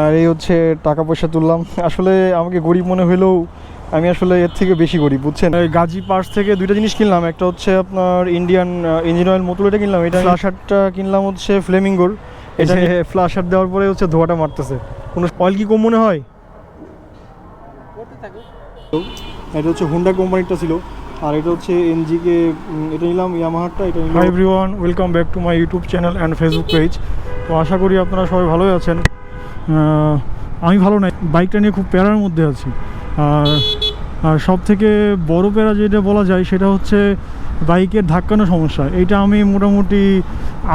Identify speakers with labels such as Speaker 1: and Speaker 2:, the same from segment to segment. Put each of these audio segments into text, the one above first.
Speaker 1: আর এই হচ্ছে টাকা পয়সা তুললাম। আসলে আমাকে গরিব মনে হলেও আমি আসলে এর থেকে বেশি গরিব, বুঝছেন? গাজী পার্স থেকে দুইটা জিনিস কিনলাম, একটা হচ্ছে আপনার ইন্ডিয়ান ইঞ্জিন অয়েল মোটর এটা কিনলাম, এটা ফ্লাশারটা কিনলাম হচ্ছে ফ্লেমিঙ্গোর এটা ফ্লাশার দেওয়ার পরে হচ্ছে ধোয়াটা মারতেছে। কোনো অয়েল কি কম মনে হয়? এটা হচ্ছে হুন্ডা কোম্পানিটা ছিল, আর এটা হচ্ছে এনজিকে এটা নিলাম ইয়ামাহারটা এটা hi everyone welcome back to my YouTube channel and Facebook page তো আশা করি আপনারা সবাই ভালোই আছেন। আমি ভালো নাই। বাইকটা নিয়ে খুব প্যারার মধ্যে আছি। আর আর সব থেকে বড় প্যারা যেটা বলা যায় সেটা হচ্ছে বাইকের ধাক্কানো সমস্যা। এইটা আমি মোটামুটি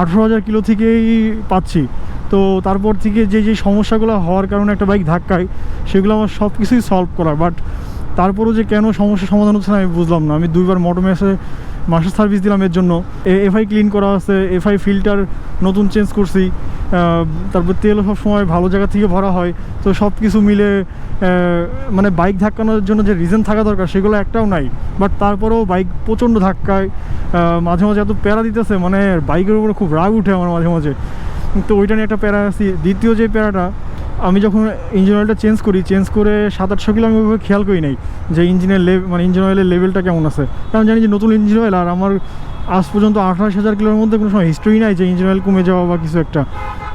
Speaker 1: আঠেরো হাজার কিলো থেকেই পাচ্ছি। তো তারপর থেকে যে যে সমস্যাগুলো হওয়ার কারণে একটা বাইক ধাক্কায়, সেগুলো আমার সব কিছুই সলভ করা। বাট তারপরও যে কেন সমস্যার সমাধান হচ্ছে না, আমি বুঝলাম না। আমি দুইবার মোটর মেসে মাসের সার্ভিস দিলাম এর জন্য। এফআই ক্লিন করা আছে এফআই ফিল্টার নতুন চেঞ্জ করছি। তারপর তেল সব সময় ভালো জায়গা থেকে ভরা হয়। তো সব কিছু মিলে মানে বাইক ধাক্কানোর জন্য যে রিজন থাকা দরকার, সেগুলো একটাও নাই। বাট তারপরেও বাইক প্রচণ্ড ধাক্কায় মাঝে মাঝে এত প্যারা দিতেছে মানে বাইকের উপরে খুব রাগ উঠে আমার মাঝে মাঝে। তো ওইটা নিয়ে একটা প্যারা আছি। দ্বিতীয় যে প্যারাটা আমি যখন ইঞ্জিন অয়েলটা চেঞ্জ করি চেঞ্জ করে সাত আটশো কিলো আমি ওইভাবে খেয়াল করি নাই যে ইঞ্জিনের লেভ মানে ইঞ্জিন অয়েলের লেভেলটা কেমন আছে। কারণ জানি যে নতুন ইঞ্জিন অয়েল আর আমার আজ পর্যন্ত আঠাশ হাজার কিলোর মধ্যে কোনো সময় হিস্ট্রি নাই যে ইঞ্জিন অয়েল কমে যাওয়া বা কিছু একটা।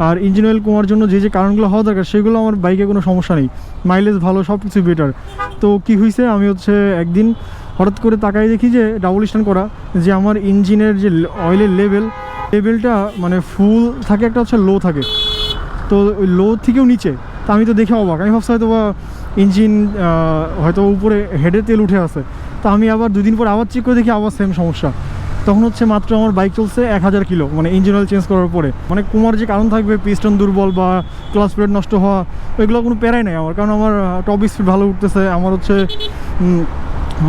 Speaker 1: আর ইঞ্জিন অয়েল কমার জন্য যে যে কারণগুলো হওয়া দরকার, সেগুলো আমার বাইকে কোনো সমস্যা নেই। মাইলেজ ভালো, সব কিছু বেটার তো কি হয়েছে আমি হচ্ছে একদিন হঠাৎ করে তাকাই দেখি যে ডাবল স্ট্যান্ড করা, যে আমার ইঞ্জিনের যে অয়েলের লেভেল লেভেলটা মানে ফুল থাকে, একটা হচ্ছে লো থাকে। তো ওই লো থেকেও নিচে। তা আমি তো দেখে অবাক। আমি ভাবছি হয়তো বা ইঞ্জিন হয়তো উপরে হেডে তেল উঠে আসে তা আমি আবার দুদিন পর আবার চেক করে দেখি আবার সেম সমস্যা। তখন হচ্ছে মাত্র আমার বাইক চলছে এক হাজার কিলো মানে ইঞ্জিন অয়েল চেঞ্জ করার পরে। মানে কুমার যে কারণ থাকবে পিস্টন দুর্বল বা ক্লাস প্লেট নষ্ট হওয়া, ওইগুলো কোনো প্যারাই নেই আমার। কারণ আমার টপ স্পিড ভালো উঠতেছে। আমার হচ্ছে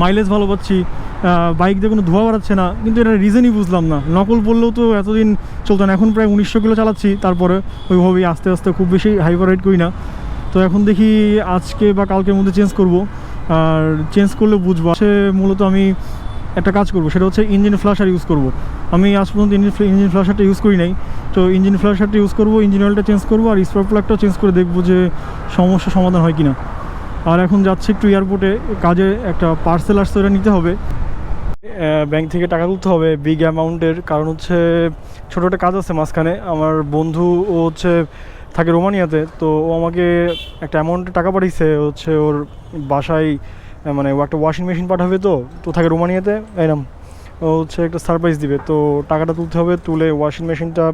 Speaker 1: মাইলেজ ভালো পাচ্ছি। বাইক দিয়ে কোনো ধোয়া বাড়াচ্ছে না, কিন্তু এটা রিজনই বুঝলাম না। নকল বললেও তো এতদিন চলতো না, এখন প্রায় উনিশশো কিলো চালাচ্ছি, তারপরে ওইভাবেই আস্তে আস্তে খুব বেশি হাইপার রাইড করি না। তো এখন দেখি আজকে বা কালকের মধ্যে চেঞ্জ করব, আর চেঞ্জ করলে বুঝব। সে মূলত আমি একটা কাজ করব, সেটা হচ্ছে ইঞ্জিন ফ্লাশার ইউজ করব। আমি আজ পর্যন্ত ইঞ্জিন ইঞ্জিন ফ্লাশারটা ইউজ করি নাই। তো ইঞ্জিন ফ্লাশারটা ইউজ করব ইঞ্জিন অয়েলটা চেঞ্জ করব, আর স্পার প্লাগটাও চেঞ্জ করে দেখব যে সমস্যা সমাধান হয় কি না আর এখন যাচ্ছে একটু এয়ারপোর্টে কাজে একটা পার্সেল ওটা নিতে হবে। ব্যাংক থেকে টাকা তুলতে হবে। বিগ অ্যামাউন্টের কারণ হচ্ছে ছোটো একটা কাজ আছে মাঝখানে। আমার বন্ধু ও হচ্ছে থাকে রোমানিয়াতে, তো ও আমাকে একটা অ্যামাউন্টে টাকা পাঠিয়েছে, হচ্ছে ওর বাসায় মানে ও একটা ওয়াশিং মেশিন পাঠাবে তো তো থাকে রোমানিয়াতে এরম ও হচ্ছে একটা সারপ্রাইজ দিবে, তো টাকাটা তুলতে হবে, তুলে ওয়াশিং মেশিনটা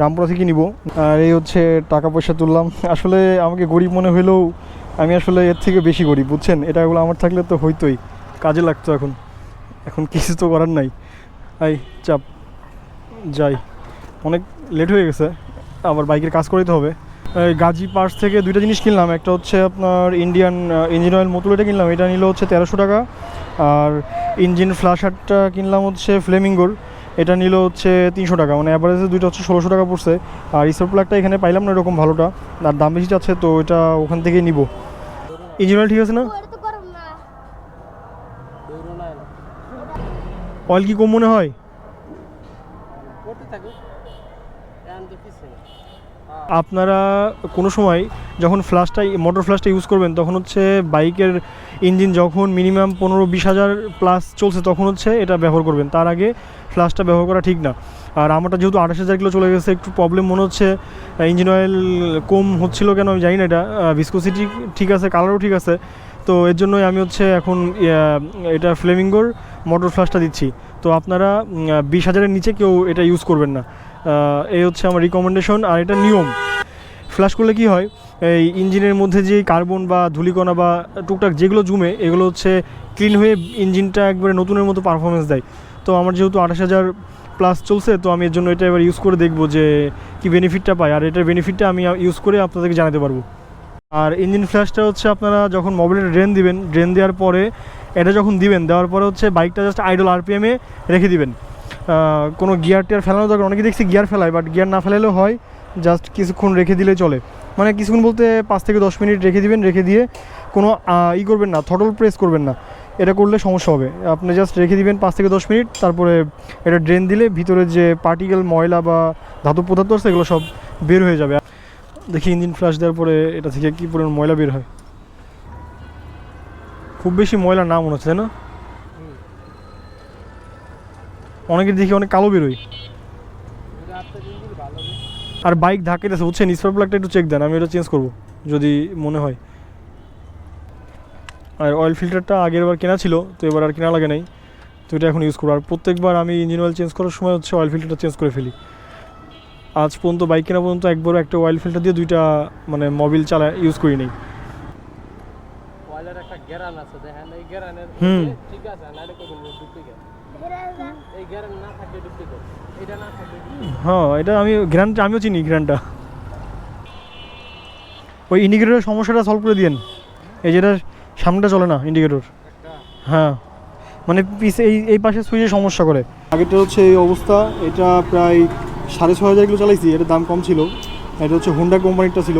Speaker 1: রামপুরা থেকে নিব। আর এই হচ্ছে টাকা পয়সা তুললাম। আসলে আমাকে গরিব মনে হলেও আমি আসলে এর থেকে বেশি গরিব, বুঝছেন? এটাগুলো আমার থাকলে তো হইতোই, কাজে লাগতো এখন। এখন কিছু তো করার নাই। আই, চাপ। যাই। অনেক লেট হয়ে গেছে। আবার বাইকের কাজ করতে হবে। গাজী পার্স থেকে দুইটা জিনিস কিনলাম। একটা হচ্ছে আপনার ইন্ডিয়ান ইঞ্জিন অয়েল মোটর এটা কিনলাম। এটা নিল হচ্ছে তেরোশো টাকা। আর ইঞ্জিন ফ্লাশারটা কিনলাম হচ্ছে ফ্লেমিঙ্গোর এটা নিল হচ্ছে তিনশো টাকা। মানে অ্যাভারেজে দুইটা হচ্ছে ষোলোশো টাকা পড়ছে। আর রিসার্ভ প্লাগটা এখানে পাইলাম না এরকম ভালোটা। আর দাম বেশি যাচ্ছে, তো এটা ওখান থেকেই নিব। ইঞ্জিন অয়েল ঠিক আছে না? অয়েল কি কম মনে হয় আপনারা কোনো সময় যখন ফ্লাশটা মোটর ফ্লাশটা ইউজ করবেন তখন হচ্ছে বাইকের ইঞ্জিন যখন মিনিমাম পনেরো বিশ হাজার প্লাস চলছে তখন হচ্ছে এটা ব্যবহার করবেন। তার আগে ফ্লাশটা ব্যবহার করা ঠিক না। আর আমারটা যেহেতু আঠাশ হাজার কিলো চলে গেছে একটু প্রবলেম মনে হচ্ছে ইঞ্জিন অয়েল কম হচ্ছিল কেন আমি জানি না এটা। ভিসকোসিটি ঠিক আছে কালারও ঠিক আছে। তো এর জন্যই আমি হচ্ছে এখন এটা ফ্লেমিঙ্গোর মোটর ফ্লাশটা দিচ্ছি। তো আপনারা বিশ হাজারের নিচে কেউ এটা ইউজ করবেন না। এই হচ্ছে আমার রিকমেন্ডেশন আর এটা নিয়ম। ফ্ল্যাশ করলে কি হয়, এই ইঞ্জিনের মধ্যে যে কার্বন বা ধূলিকণা বা টুকটাক যেগুলো জুমে, এগুলো হচ্ছে ক্লিন হয়ে ইঞ্জিনটা একবারে নতুনের মতো পারফরমেন্স দেয়। তো আমার যেহেতু আঠাশ হাজার প্লাস চলছে, তো আমি এর জন্য এটা এবার ইউজ করে দেখব যে কি বেনিফিটটা পাই আর এটার বেনিফিটটা আমি ইউজ করে আপনাদেরকে জানাতে পারব। আর ইঞ্জিন ফ্ল্যাশটা হচ্ছে আপনারা যখন মোবিলের ড্রেন দিবেন ড্রেন দেওয়ার পরে এটা যখন দিবেন, দেওয়ার পরে হচ্ছে বাইকটা জাস্ট আইডল আরপিএমে রেখে দিবেন। কোনো গিয়ার টিয়ার ফেলানো দরকার অনেকে দেখছি গিয়ার ফেলায় বাট গিয়ার না ফেলালেও হয় জাস্ট কিছুক্ষণ রেখে দিলে চলে। মানে কিছুক্ষণ বলতে পাঁচ থেকে দশ মিনিট রেখে দিবেন, রেখে দিয়ে কোনো ই করবেন না থটল প্রেস করবেন না। এটা করলে সমস্যা হবে। আপনি জাস্ট রেখে দিবেন পাঁচ থেকে দশ মিনিট, তারপরে এটা ড্রেন দিলে ভিতরে যে পার্টিকেল ময়লা বা ধাতব পদার্থ এগুলো সব বের হয়ে যাবে। দেখি ইঞ্জিন ফ্লাশ দেওয়ার পরে এটা থেকে কী পরিমাণ ময়লা বের হয়। খুব বেশি ময়লা না মনে হচ্ছে, তাই না? অনেকের দেখি অনেক কালো
Speaker 2: হবে
Speaker 1: আর বাইক ধাক্কাইতেছে, বুঝছেন? স্পার প্লাগটা একটু চেক দেন, আমি এটা চেঞ্জ করব, যদি মনে হয়। আর অয়েল ফিল্টারটা আগের বার কেনা ছিল, তো এবার আর কেনা লাগে নাই। তো এটা এখন ইউজ করব। আর প্রত্যেকবার আমি ইঞ্জিন অয়েল চেঞ্জ করার সময় হচ্ছে অয়েল ফিল্টারটা চেঞ্জ করে ফেলি। আজ পর্যন্ত বাইক কেনা পর্যন্ত একবার একটা অয়েল ফিল্টার দিয়ে দুইটা মানে মোবিল চালা ইউজ করি নেই।
Speaker 2: একটা আছে দেখেন এই গ্যারানের
Speaker 1: হুম।
Speaker 2: ঠিক আছে না এটা করবেন ডুপ্লিকেট। এই গ্যারান না থাকলে ডুপ্লিকেট এটা না থাকলে
Speaker 1: হ্যাঁ এটা আমি গ্র্যান্ডটা আমিও চিনি গ্র্যান্ডটা ওই ইন্ডিকেটরের সমস্যাটা সলভ করে দিয়েন। এই যেটা সামনেটা চলে না ইন্ডিকেটর। হ্যাঁ। মানে পিছে এই এই পাশে সুইচে সমস্যা করে। আগেরটা হচ্ছে এই অবস্থা এটা প্রায় সাড়ে ছয় হাজার কিলো চালাইছি এটার দাম কম ছিল। এটা হচ্ছে হুন্ডা কোম্পানিটা ছিল।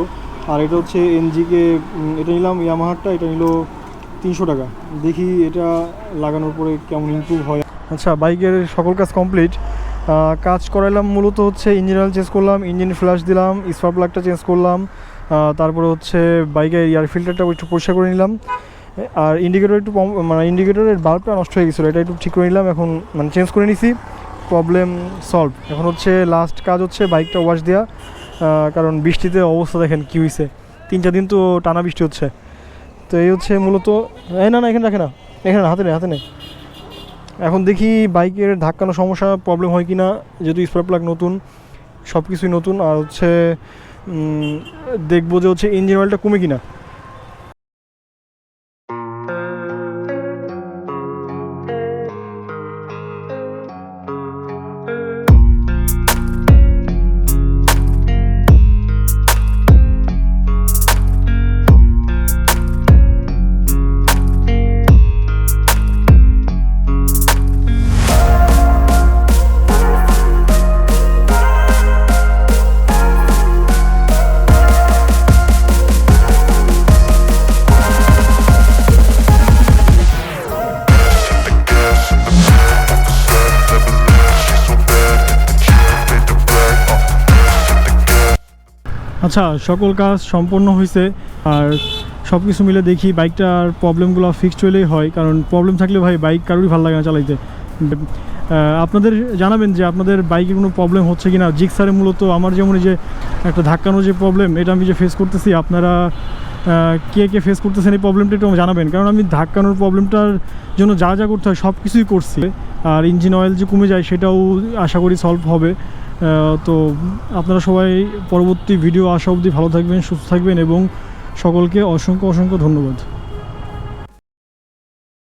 Speaker 1: আর এটা হচ্ছে এনজিকে এটা নিলাম ইয়ামাহারটা এটা নিল তিনশো টাকা। দেখি এটা লাগানোর পরে কেমন ইমপ্রুভ হয়। আচ্ছা বাইকের সকল কাজ কমপ্লিট কাজ করাইলাম মূলত হচ্ছে ইঞ্জিন অয়েল চেঞ্জ করলাম ইঞ্জিন ফ্ল্যাশ দিলাম স্পার প্লাগটা চেঞ্জ করলাম তারপরে হচ্ছে বাইকের এয়ার ফিল্টারটা একটু পরিষ্কার করে নিলাম। আর ইন্ডিকেটর একটু মানে ইন্ডিকেটরের বাল্বটা নষ্ট হয়ে গেছিল, এটা একটু ঠিক করে নিলাম, এখন মানে চেঞ্জ করে নিছি প্রবলেম সলভ এখন হচ্ছে লাস্ট কাজ হচ্ছে বাইকটা ওয়াশ দেওয়া কারণ বৃষ্টিতে অবস্থা দেখেন কী হয়েছে তিন চার দিন তো টানা বৃষ্টি হচ্ছে। তো এই হচ্ছে মূলত, এই না না, এখানে রাখে না, এখানে হাতে নেই হাতে নেই। এখন দেখি বাইকের ধাক্কানো সমস্যা প্রবলেম হয় কি না যেহেতু স্পার প্লাগ নতুন সব কিছুই নতুন, আর হচ্ছে দেখব যে হচ্ছে ইঞ্জিন অয়েলটা কমে কিনা। আচ্ছা সকল কাজ সম্পন্ন হয়েছে আর সব কিছু মিলে দেখি বাইকটার প্রবলেমগুলো ফিক্সড হলেই হয়, কারণ প্রবলেম থাকলে ভাই বাইক কারোরই ভালো লাগে না চালাইতে। আপনাদের জানাবেন যে আপনাদের বাইকে কোনো প্রবলেম হচ্ছে কি না জিক্সারে মূলত আমার যেমন যে একটা ধাক্কানোর যে প্রবলেম এটা আমি যে ফেস করতেছি, আপনারা কে কে ফেস করতেছেন এই প্রবলেমটা একটু জানাবেন। কারণ আমি ধাক্কানোর প্রবলেমটার জন্য যা যা করতে হয় সব কিছুই করছি। আর ইঞ্জিন অয়েল যে কমে যায়, সেটাও আশা করি সলভ হবে। তো আপনারা সবাই পরবর্তী ভিডিও আসা অবধি ভালো থাকবেন, সুস্থ থাকবেন এবং সকলকে অসংখ্য অসংখ্য ধন্যবাদ।